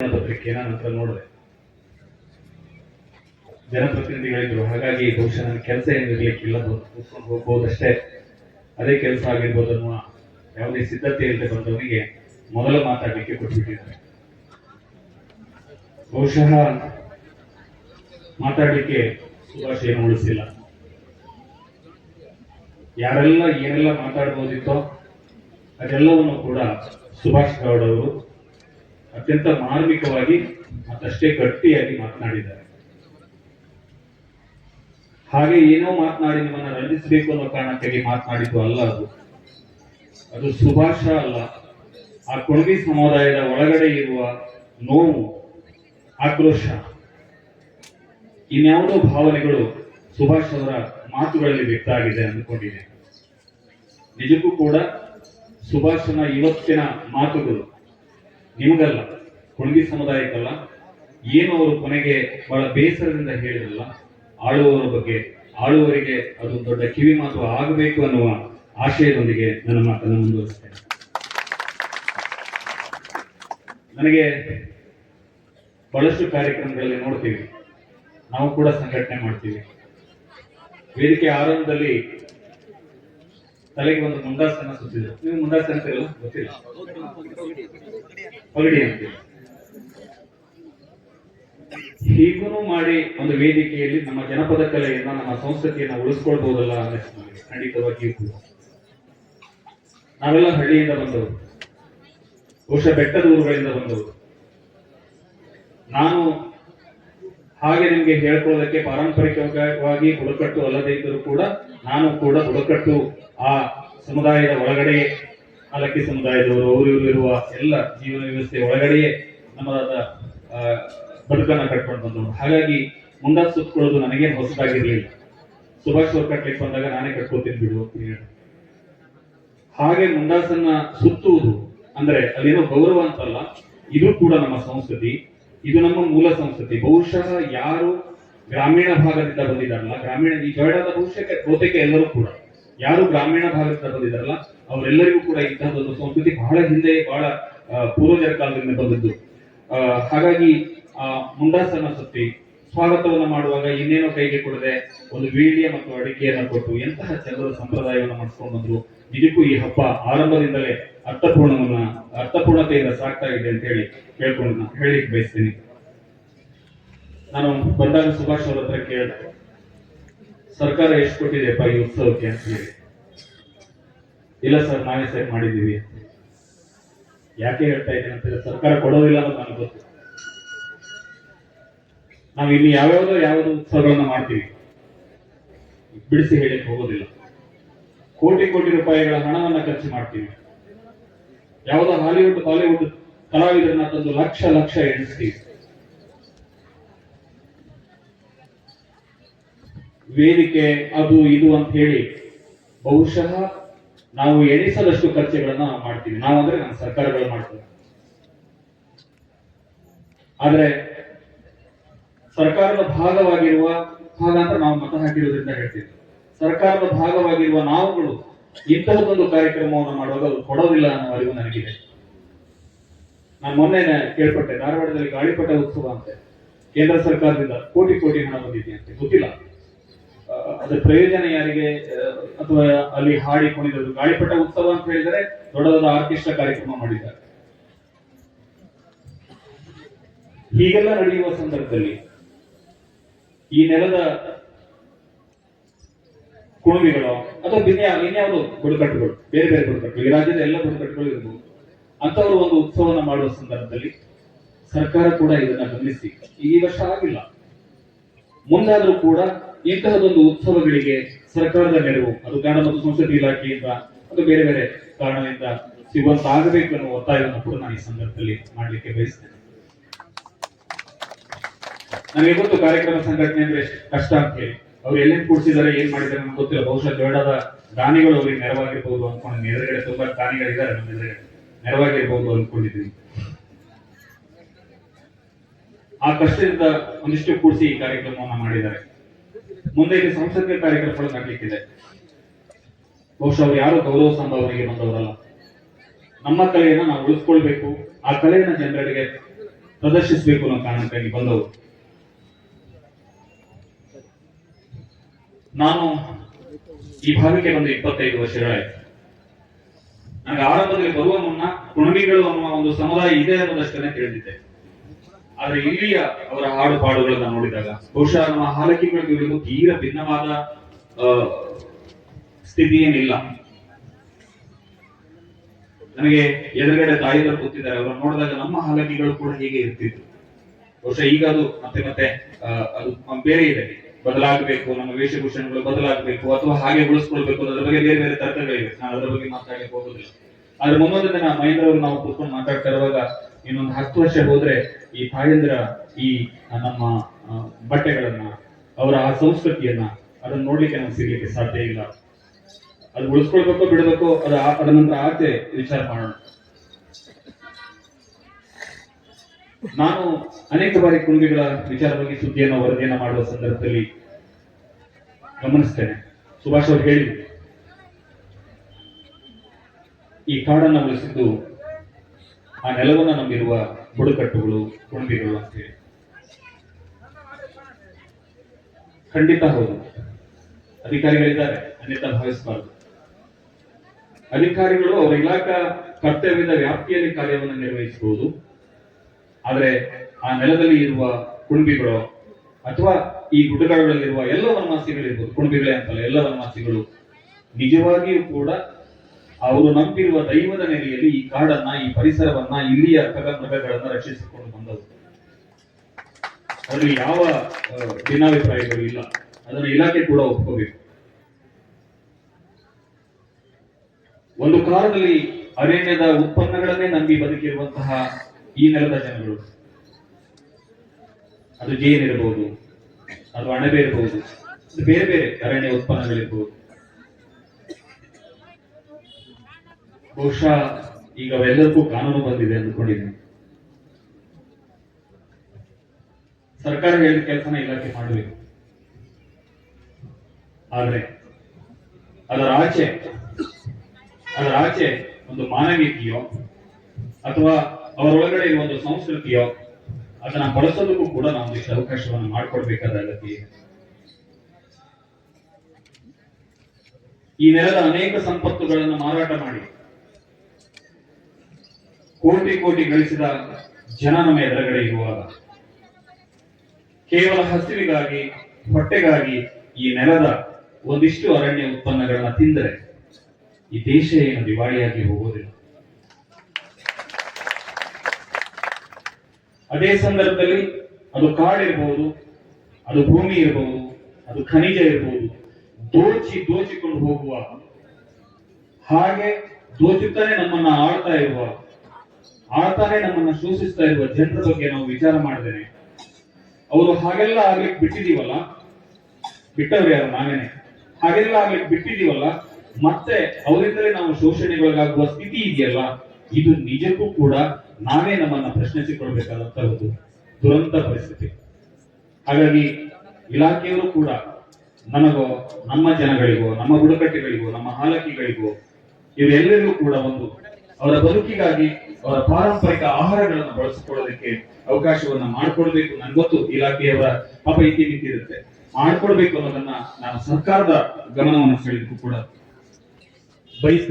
ಪತ್ರಿಕೆಯನ್ನ ನಂತರ ನೋಡಿದೆ. ಜನಪ್ರತಿನಿಧಿಗಳಿದ್ರು. ಹಾಗಾಗಿ ಬಹುಶಃ ನನ್ನ ಕೆಲಸ ಏನು ಇರಲಿಕ್ಕಿಲ್ಲ. ಕೂತ್ಕೊಂಡು ಹೋಗ್ಬೋದಷ್ಟೇ. ಅದೇ ಕೆಲಸ ಆಗಿರ್ಬೋದು ಅನ್ನುವ ಯಾವುದೇ ಸಿದ್ಧತೆ ಇಲ್ಲದೆ ಬಂದವನಿಗೆ ಮೊದಲ ಮಾತಾಡಲಿಕ್ಕೆ ಕೊಟ್ಬಿಟ್ಟಿದ್ದಾರೆ. ಬಹುಶಃ ಮಾತಾಡಲಿಕ್ಕೆ ಸುಭಾಷ್ ಏನು ಉಳಿಸಿಲ್ಲ. ಯಾರೆಲ್ಲ ಏನೆಲ್ಲ ಮಾತಾಡ್ಬೋದಿತ್ತೋ ಅದೆಲ್ಲವನ್ನು ಕೂಡ ಸುಭಾಷ್ ಗೌಡ್ ಅವರು ಅತ್ಯಂತ ಮಾರ್ಮಿಕವಾಗಿ ಮತ್ತಷ್ಟೇ ಗಟ್ಟಿಯಾಗಿ ಮಾತನಾಡಿದ್ದಾರೆ. ಹಾಗೆ ಏನೋ ಮಾತನಾಡಿ ನಿಮ್ಮನ್ನ ರಂಜಿಸಬೇಕು ಅನ್ನೋ ಕಾರಣಕ್ಕಾಗಿ ಮಾತನಾಡಿದ್ದು ಅಲ್ಲ ಅದು. ಅದು ಸುಭಾಷ ಅಲ್ಲ. ಆ ಕೊಡುಗೆ ಸಮುದಾಯದ ಒಳಗಡೆ ಇರುವ ನೋವು, ಆಕ್ರೋಶ, ಇನ್ಯಾವುದೋ ಭಾವನೆಗಳು ಸುಭಾಷ್ ಅವರ ಮಾತುಗಳಲ್ಲಿ ವ್ಯಕ್ತ ಆಗಿದೆ ಅಂದ್ಕೊಂಡಿದೆ. ನಿಜಕ್ಕೂ ಕೂಡ ಸುಭಾಷನ ಇವತ್ತಿನ ಮಾತುಗಳು ನಿಮಗಲ್ಲ ಕೊಣಗಿ ಸಮುದಾಯಕ್ಕಲ್ಲ ಏನು ಅವರು ಕೊನೆಗೆ ಬಹಳ ಬೇಸರದಿಂದ ಹೇಳಿದ್ರಲ್ಲ, ಆಳುವವರ ಬಗ್ಗೆ, ಆಳುವವರಿಗೆ ಅದು ದೊಡ್ಡ ಕಿವಿ ಮಾತು ಆಗಬೇಕು ಅನ್ನುವ ಆಶಯದೊಂದಿಗೆ ನನ್ನ ಮಾತನ್ನು ಮುಂದುವರಿಸ್ತೇನೆ. ನನಗೆ ಬಹಳಷ್ಟು ಕಾರ್ಯಕ್ರಮಗಳಲ್ಲಿ ನೋಡ್ತೀವಿ. ನಾವು ಕೂಡ ಸಂಘಟನೆ ಮಾಡ್ತೀವಿ. ವೇದಿಕೆ ಆರಂಭದಲ್ಲಿ ತಲೆಗೆ ಒಂದು ಮುಂಡಾಸನ ಸುತ್ತಿದ್ರು. ನೀವು ಮುಂಡಾಸನ ಅಂತೀರಲ್ಲ ಗೊತ್ತಿಲ್ಲ. ಪಗಡಿ ಹೀಗೂ ಮಾಡಿ ಒಂದು ವೇದಿಕೆಯಲ್ಲಿ ನಮ್ಮ ಜನಪದ ಕಲೆಯನ್ನ, ನಮ್ಮ ಸಂಸ್ಕೃತಿಯನ್ನ ಉಳಿಸ್ಕೊಳ್ಬಹುದಲ್ಲ ಅನ್ನಿಸ್ತು ಖಂಡಿತವಾಗಿಯೂ ಕೂಡ ನಾವೆಲ್ಲ ಹಳ್ಳಿಯಿಂದ ಬಂದವರು. ಬಹುಶಃ ಬೆಟ್ಟದ ಊರುಗಳಿಂದ ಬಂದವರು. ನಾನು ಹಾಗೆ ನಿಮ್ಗೆ ಹೇಳ್ಕೊಳ್ಳೋದಕ್ಕೆ ಪಾರಂಪರಿಕವಾಗಿ ಬುಡಕಟ್ಟು ಅಲ್ಲದೇ ಇದ್ದರೂ ಕೂಡ ನಾನು ಕೂಡ ಬುಡಕಟ್ಟು ಆ ಸಮುದಾಯದ ಒಳಗಡೆ ಅಲಕ್ಕಿ ಸಮುದಾಯದವರು, ಅವರು ಇರುವ ಎಲ್ಲ ಜೀವನ ವ್ಯವಸ್ಥೆ ಒಳಗಡೆಯೇ ನಮ್ಮದಾದ ಬದುಕನ್ನು ಕಟ್ಕೊಂಡು ಬಂದವರು. ಹಾಗಾಗಿ ಮುಂಡಾ ಸುತ್ತಕೊಳ್ಳೋದು ನನಗೆ ಹೊಸದಾಗಿರ್ಲಿಲ್ಲ. ಸುಭಾಷ್ ಅವ್ರು ಕಟ್ಲಿಕ್ಕೆ ಬಂದಾಗ ನಾನೇ ಕಟ್ಕೋತೀನಿ ಬಿಡು ಅಂತ ಹೇಳಿ. ಹಾಗೆ ಮುಂಡಾಸನ್ನ ಸುತ್ತುವುದು ಅಂದ್ರೆ ಅದೇನೋ ಗೌರವ ಅಂತಲ್ಲ, ಇದು ಕೂಡ ನಮ್ಮ ಸಂಸ್ಕೃತಿ, ಇದು ನಮ್ಮ ಮೂಲ ಸಂಸ್ಕೃತಿ. ಬಹುಶಃ ಯಾರು ಗ್ರಾಮೀಣ ಭಾಗದಿಂದ ಬಂದಿದ್ದಾರಲ್ಲ, ಗ್ರಾಮೀಣ, ಈ ಜೋಳದ ಬಹುಶಃ ಬಹುತೇಕ ಎಲ್ಲರೂ ಕೂಡ. ಯಾರು ಗ್ರಾಮೀಣ ಭಾಗದಿಂದ ಬಂದಿದ್ದಾರಲ್ಲ, ಅವರೆಲ್ಲರಿಗೂ ಕೂಡ ಇಂತಹದೊಂದು ಸಂಸ್ಕೃತಿ ಬಹಳ ಹಿಂದೆ, ಬಹಳ ಪೂರ್ವಜರ ಕಾಲದಿಂದ ಬಂದದ್ದು. ಹಾಗಾಗಿ, ಆ, ಮುಂಡಾಸನ ಸುತ್ತಿ ಸ್ವಾಗತವನ್ನ ಮಾಡುವಾಗ ಇನ್ನೇನೋ ಕೈಗೆ ಕೊಡದೆ ಒಂದು ವೀಳ್ಯ ಮತ್ತು ಅಡಿಕೆಯನ್ನ ಕೊಟ್ಟು ಎಂತಹ ಜನರ ಸಂಪ್ರದಾಯವನ್ನು ಮಾಡಿಸ್ಕೊಂಡು ಬಂದ್ರು. ಇದಕ್ಕೂ ಈ ಹಬ್ಬ ಆರಂಭದಿಂದಲೇ ಅರ್ಥಪೂರ್ಣವನ್ನ, ಅರ್ಥಪೂರ್ಣತೆಯಿಂದ ಸಾಕ್ತಾ ಇದೆ ಅಂತ ಹೇಳಿ ಕೇಳ್ಕೊಂಡು ಹೇಳಿಕ್ ಬಯಸ್ತೀನಿ. ನಾನು ಬಂದಾಗ ಸುಭಾಷ್ ಅವ್ರ ಹತ್ರ ಕೇಳಿದೆ. ಸರ್ಕಾರ ಎಷ್ಟು ಕೊಟ್ಟಿದೆಯಪ್ಪ ಈ ಉತ್ಸವಕ್ಕೆ ಅಂತ ಹೇಳಿ. ಇಲ್ಲ ಸರ್, ನಾವೇ ಸೆಟ್ ಮಾಡಿದ್ದೀವಿ. ಯಾಕೆ ಹೇಳ್ತಾ ಇದ್ದೀನಿ ಅಂತಂದ್ರೆ ಸರ್ಕಾರ ಕೊಡೋದಿಲ್ಲ ಅಂತ ನನಗೆ ಗೊತ್ತು. ನಾವು ಇಲ್ಲಿ ಯಾವ್ಯಾವುದೋ ಯಾವ್ದು ಉತ್ಸವಗಳನ್ನ ಮಾಡ್ತೀವಿ. ಬಿಡಿಸಿ ಹೇಳಿಕ್ ಹೋಗೋದಿಲ್ಲ. ಕೋಟಿ ಕೋಟಿ ರೂಪಾಯಿಗಳ ಹಣವನ್ನ ಖರ್ಚು ಮಾಡ್ತೀವಿ. ಯಾವುದೋ ಹಾಲಿವುಡ್, ಬಾಲಿವುಡ್ ಕಲಾವಿದರನ್ನ ತಂದು ಲಕ್ಷ ಲಕ್ಷ ಎಣಿಸ್ತೀವಿ. ವೇದಿಕೆ, ಅದು ಇದು ಅಂತ ಹೇಳಿ ಬಹುಶಃ ನಾವು ಎಣಿಸದಷ್ಟು ಖರ್ಚುಗಳನ್ನ ಮಾಡ್ತೀವಿ. ನಾವು ಅಂದ್ರೆ ನಮ್ಮ ಸರ್ಕಾರಗಳು ಮಾಡ್ತೀವಿ. ಆದ್ರೆ ಸರ್ಕಾರದ ಭಾಗವಾಗಿರುವ ಭಾಗ ಅಂತ ನಾವು ಮತ ಹಾಕಿರೋದ್ರಿಂದ ಹೇಳ್ತೀವಿ. ಸರ್ಕಾರದ ಭಾಗವಾಗಿರುವ ನಾವುಗಳು ಇಂತಹದ್ದೊಂದು ಕಾರ್ಯಕ್ರಮವನ್ನು ಮಾಡುವಾಗ ಅದು ಕೊಡೋದಿಲ್ಲ ಅನ್ನೋ ಅರಿವು ನನಗಿದೆ. ನಾನು ಮೊನ್ನೆ ಕೇಳ್ಪಟ್ಟೆ, ಧಾರವಾಡದಲ್ಲಿ ಗಾಳಿಪಟ ಉತ್ಸವ ಅಂತೆ. ಕೇಂದ್ರ ಸರ್ಕಾರದಿಂದ ಕೋಟಿ ಕೋಟಿ ಹಣ ಬಂದಿದೆ ಅಂತೆ. ಗೊತ್ತಿಲ್ಲ. ಅದ್ರ ಪ್ರಯೋಜನ ಯಾರಿಗೆ ಅಥವಾ ಅಲ್ಲಿ ಹಾಡಿ ಕುಣಿದದ್ದು ಗಾಳಿಪಟ ಉತ್ಸವ ಅಂತ ಹೇಳಿದರೆ ದೊಡ್ಡದಾದ ಆರ್ಕೆಸ್ಟ್ರಾ ಕಾರ್ಯಕ್ರಮ ಮಾಡಿದ್ದಾರೆ. ಹೀಗೆಲ್ಲ ನಡೆಯುವ ಸಂದರ್ಭದಲ್ಲಿ ಈ ನೆಲದ ಕುಣಿಗಳು ಅಥವಾ ಇನ್ಯಾವುದೋ ಬುಡಕಟ್ಟುಗಳು, ಬೇರೆ ಬೇರೆ ಬುಡಕಟ್ಟು ಈ ರಾಜ್ಯದ ಎಲ್ಲ ಬುಡಕಟ್ಟುಗಳು ಇರಬಹುದು ಅಂತವರು ಒಂದು ಉತ್ಸವವನ್ನು ಮಾಡುವ ಸಂದರ್ಭದಲ್ಲಿ ಸರ್ಕಾರ ಕೂಡ ಇದನ್ನ ಗಮನಿಸಿ. ಈ ವರ್ಷ ಆಗಿಲ್ಲ. ಮುಂದಾದ್ರೂ ಕೂಡ ಇಂತಹದೊಂದು ಉತ್ಸವಗಳಿಗೆ ಸರ್ಕಾರದ ನೆರವು, ಅದು ಕನ್ನಡ ಮತ್ತು ಸಂಸ್ಕೃತಿ ಇಲಾಖೆಯಿಂದ ಅದು ಬೇರೆ ಬೇರೆ ಕಾರಣದಿಂದ ಸಿಗುವಂತಾಗಬೇಕು ಅನ್ನೋ ಒತ್ತಾಯವನ್ನು ಕೂಡ ನಾನು ಈ ಸಂದರ್ಭದಲ್ಲಿ ಮಾಡಲಿಕ್ಕೆ ಬಯಸ್ತೇನೆ. ನನಗೆ ಗೊತ್ತು ಕಾರ್ಯಕ್ರಮ ಸಂಘಟನೆ ಅಂದ್ರೆ ಕಷ್ಟ ಅಂತ ಹೇಳಿ. ಅವ್ರು ಎಲ್ಲಿಂದ ಕೂಡಿಸಿದ್ದಾರೆ, ಏನ್ ಮಾಡಿದ್ದಾರೆ ನಮ್ಗೆ ಗೊತ್ತಿಲ್ಲ. ಬಹುಶಃ ಜೋಡದ ದಾನಿಗಳು ಅವ್ರಿಗೆ ನೆರವಾಗಿರ್ಬೋದು ಅನ್ಕೊಂಡು ಎದುರುಗಡೆ ತುಂಬಾ ದಾನಿಗಳಿದ್ದಾರೆ ನಮ್ಮ ಎದುರುಗಡೆ. ನೆರವಾಗಿರ್ಬೋದು ಅನ್ಕೊಂಡಿದ್ದೀನಿ ಆ ಕಷ್ಟದಿಂದ ಒಂದಿಷ್ಟು ಕೂಡಿಸಿ ಈ ಕಾರ್ಯಕ್ರಮವನ್ನು ಮಾಡಿದ್ದಾರೆ. ಮುಂದೆ ಇಲ್ಲಿ ಸಾಂಸ್ಕೃತಿಕ ಕಾರ್ಯಕ್ರಮಗಳು ನಡೀಲಿಕ್ಕಿದೆ. ಬಹುಶಃ ಅವ್ರು ಯಾರು ಗೌರವ ಸಂಭಾವನೆಗೆ ಬಂದವರಲ್ಲ. ನಮ್ಮ ಕಲೆಯನ್ನ ನಾವು ಉಳಿಸ್ಕೊಳ್ಬೇಕು. ಆ ಕಲೆಯನ್ನ ಜನರಿಗೆ ಪ್ರದರ್ಶಿಸಬೇಕು ಅನ್ನೋ ಕಾರಣಕ್ಕಾಗಿ ಬಂದವರು. ನಾನು ಈ ಭಾಗಕ್ಕೆ ಬಂದು ಇಪ್ಪತ್ತೈದು ವರ್ಷಗಳಾಯ್ತು. ನನಗೆ ಆರಂಭದಲ್ಲಿ ಬರುವ ಮುನ್ನ ಕುಣಬಿಗಳು ಅನ್ನುವ ಒಂದು ಸಮುದಾಯ ಇದೆ ಅನ್ನೋದಷ್ಟನ್ನೇ ತಿಳಿದಿದ್ದೆ. ಆದ್ರೆ ಇಲ್ಲಿಯ ಅವರ ಹಾಡು ಪಾಡುಗಳನ್ನ ನೋಡಿದಾಗ ಬಹುಶಃ ನಮ್ಮ ಹಾಲಕಿಗಳಿಗೆ ಇವರಿಗೂ ತೀರ ಭಿನ್ನವಾದ ಸ್ಥಿತಿ ಏನಿಲ್ಲ ನಮಗೆ ಎದುರುಗಡೆ ತಾಯಿಗಳು ಕೂತಿದ್ದಾರೆ. ಅವರು ನೋಡಿದಾಗ ನಮ್ಮ ಹಾಲಕಿಗಳು ಕೂಡ ಹೀಗೆ ಇರ್ತಿದ್ರು ಬಹುಶಃ ಈಗ ಅದು ಮತ್ತೆ ಮತ್ತೆ ಅದು ಬೇರೆ ಇದೆ. ಬದಲಾಗಬೇಕು, ನಮ್ಮ ವೇಷಭೂಷಣಗಳು ಬದಲಾಗಬೇಕು, ಅಥವಾ ಹಾಗೆ ಉಳಿಸ್ಕೊಳ್ಬೇಕು. ಅದರ ಬಗ್ಗೆ ಬೇರೆ ಬೇರೆ ತರ್ಕಗಳಿವೆ. ನಾನು ಅದರ ಬಗ್ಗೆ ಮಾತಾಡಲಿಕ್ಕೆ ಹೋಗೋದಿಲ್ಲ ಆದ್ರೆ ಮುಂದೊಂದು ದಿನ ಮಹೇಂದ್ರ ಅವರು ನಾವು ಕೂತ್ಕೊಂಡು ಮಾತಾಡ್ತಾ ಇರುವಾಗ ಇನ್ನೊಂದು ಹತ್ತು ವರ್ಷ ಹೋದ್ರೆ ಈ ತಾಯಂದ್ರ ಈ ನಮ್ಮ ಬಟ್ಟೆಗಳನ್ನ, ಅವರ ಆ ಸಂಸ್ಕೃತಿಯನ್ನ ಅದನ್ನ ನೋಡ್ಲಿಕ್ಕೆ ನಮ್ಗೆ ಸಿಗ್ಲಿಕ್ಕೆ ಸಾಧ್ಯ ಇಲ್ಲ. ಅದು ಉಳಿಸ್ಕೊಳ್ಬೇಕು ಬಿಡಬೇಕು, ಅದ ಅದರ ನಂತರ ಆಚೆ ವಿಚಾರ ಮಾಡೋಣ. ನಾನು ಅನೇಕ ಬಾರಿ ಕುಣಬಿಗಳ ವಿಚಾರವಾಗಿ ಸುದ್ದಿಯನ್ನು, ವರದಿಯನ್ನ ಮಾಡುವ ಸಂದರ್ಭದಲ್ಲಿ ಗಮನಿಸ್ತೇನೆ. ಸುಭಾಷ್ ಅವರು ಹೇಳಿದ್ರು. ಈ ಕಾಡನ್ನು ಉಳಿಸಿದ್ದು ಆ ನೆಲವನ್ನು ನಂಬಿರುವ ಬುಡಕಟ್ಟುಗಳು ಕುಣಬಿಗಳು ಅಂತೇಳಿ ಖಂಡಿತ ಹೌದು. ಅಧಿಕಾರಿಗಳಿದ್ದಾರೆ ಅನ್ಯತಾ ಭಾವಿಸಬಾರದು. ಅಧಿಕಾರಿಗಳು ಅವರ ಇಲಾಖಾ ಕರ್ತವ್ಯದ ವ್ಯಾಪ್ತಿಯಲ್ಲಿ ಕಾರ್ಯವನ್ನು ನಿರ್ವಹಿಸಬಹುದು. ಆದರೆ ಆ ನೆಲದಲ್ಲಿ ಇರುವ ಕುಣಬಿಗಳು ಅಥವಾ ಈ ಗುಡ್ಡಗಾಡುಗಳಲ್ಲಿರುವ ಎಲ್ಲ ವನವಾಸಿಗಳಿರ್ಬೋದು ಕುಣಬಿಗಳೇ ಅಂತಲ್ಲ, ಎಲ್ಲ ವನವಾಸಿಗಳು ನಿಜವಾಗಿಯೂ ಕೂಡ ಅವರು ನಂಬಿರುವ ದೈವದ ನೆಲೆಯಲ್ಲಿ ಈ ಕಾಡನ್ನ, ಈ ಪರಿಸರವನ್ನ, ಇಲ್ಲಿಯ ಮೃಗಗಳನ್ನ ರಕ್ಷಿಸಿಕೊಂಡು ಬಂದದ್ದು ಅದರಲ್ಲಿ ಯಾವ ಭಿನ್ನಾಭಿಪ್ರಾಯಗಳು ಇಲ್ಲ. ಅದನ್ನು ಇಲಾಖೆ ಕೂಡ ಒಪ್ಕೋಬೇಕು. ಒಂದು ಕಾಲದಲ್ಲಿ ಅರಣ್ಯದ ಉತ್ಪನ್ನಗಳನ್ನೇ ನಂಬಿ ಬದುಕಿರುವಂತಹ ಈ ನೆಲದ ಜನಗಳು ಅದು ಜೇನಿರಬಹುದು ಅದು ಅಣಬೆ ಇರಬಹುದು ಬೇರೆ ಬೇರೆ ಅರಣ್ಯ ಉತ್ಪನ್ನಗಳಿರ್ಬೋದು. ಬಹುಶಃ ಈಗ ಅವೆಲ್ಲರಿಗೂ ಕಾನೂನು ಬಂದಿದೆ ಅಂದ್ಕೊಂಡಿದ್ದೀನಿ ಸರ್ಕಾರ ಹೇಳಿದ ಕೆಲಸನ ಇಲಾಖೆ ಮಾಡಬೇಕು. ಆದ್ರೆ ಅದರ ಆಚೆ ಅದರ ಆಚೆ ಒಂದು ಮಾನವೀಯತೆಯೋ ಅಥವಾ ಅವರೊಳಗಡೆ ಒಂದು ಸಂಸ್ಕೃತಿಯೋ ಅದನ್ನ ಬಳಸೋದಕ್ಕೂ ಕೂಡ ನಾವು ಇಷ್ಟು ಅವಕಾಶವನ್ನು ಮಾಡಿಕೊಡ್ಬೇಕಾದ ಅಗತ್ಯ ಈ ನೆಲದ ಅನೇಕ ಸಂಪತ್ತುಗಳನ್ನು ಮಾರಾಟ ಮಾಡಿ ಕೋಟಿ ಕೋಟಿ ಗಳಿಸಿದ ಜನ ನಮ್ಮ ಎದುರುಗಡೆ ಇರುವಾಗ ಕೇವಲ ಹಸಿವಿಗಾಗಿ, ಹೊಟ್ಟೆಗಾಗಿ ಈ ನೆಲದ ಒಂದಿಷ್ಟು ಅರಣ್ಯ ಉತ್ಪನ್ನಗಳನ್ನ ತಿಂದರೆ ಈ ದೇಶ ಏನು ದಿವಾಳಿಯಾಗಿ ಹೋಗೋದಿಲ್ಲ. ಅದೇ ಸಂದರ್ಭದಲ್ಲಿ ಅದು ಕಾಡಿರಬಹುದು ಅದು ಭೂಮಿ ಇರಬಹುದು ಅದು ಖನಿಜ ಇರಬಹುದು ದೋಚಿ ದೋಚಿಕೊಂಡು ಹೋಗುವ ಹಾಗೆ ದೋಚುತ್ತಾನೆ ನಮ್ಮನ್ನ ಆಳ್ತಾ ಇರುವ ಆಳ್ತಾನೆ ನಮ್ಮನ್ನ ಶೋಷಿಸ್ತಾ ಇರುವ ಜನರ ಬಗ್ಗೆ ನಾವು ವಿಚಾರ ಮಾಡಿದ್ದೇನೆ. ಅವರು ಹಾಗೆಲ್ಲ ಆಗ್ಲಿಕ್ಕೆ ಬಿಟ್ಟಿದೀವಲ್ಲ ಬಿಟ್ಟವ್ರು ಯಾರು? ನಾವೇನೆ. ಹಾಗೆಲ್ಲ ಆಗ್ಲಿಕ್ಕೆ ಬಿಟ್ಟಿದೀವಲ್ಲ ಮತ್ತೆ ಅವರಿಂದಲೇ ನಾವು ಶೋಷಣೆಗೊಳಗಾಗುವ ಸ್ಥಿತಿ ಇದೆಯಲ್ಲ, ಇದು ನಿಜಕ್ಕೂ ಕೂಡ ನಾವೇ ನಮ್ಮನ್ನ ಪ್ರಶ್ನಿಸಿಕೊಳ್ಬೇಕಾದಂತ ಒಂದು ದುರಂತ ಪರಿಸ್ಥಿತಿ. ಹಾಗಾಗಿ ಇಲಾಖೆಯವರು ಕೂಡ ನಮಗೋ ನಮ್ಮ ಜನಗಳಿಗೋ, ನಮ್ಮ ಬುಡಕಟ್ಟೆಗಳಿಗೋ, ನಮ್ಮ ಹಾಲಕಿಗಳಿಗೋ ಇವರೆಲ್ಲರಿಗೂ ಕೂಡ ಒಂದು ಅವರ ಬದುಕಿಗಾಗಿ ಅವರ ಪಾರಂಪರಿಕ ಆಹಾರಗಳನ್ನು ಬಳಸಿಕೊಳ್ಳೋದಕ್ಕೆ ಅವಕಾಶವನ್ನ ಮಾಡಿಕೊಡ್ಬೇಕು ನನ್ ಗೊತ್ತು ಇಲಾಖೆಯವರ ಪಾಪ ಇತಿ ಇರುತ್ತೆ. ಮಾಡ್ಕೊಡ್ಬೇಕು ಅನ್ನೋದನ್ನ ನಾನು ಸರ್ಕಾರದ ಗಮನವನ್ನು ಸೆಳೆದಕ್ಕೂ ಕೂಡ ಬಯಸ್ತೇನೆ.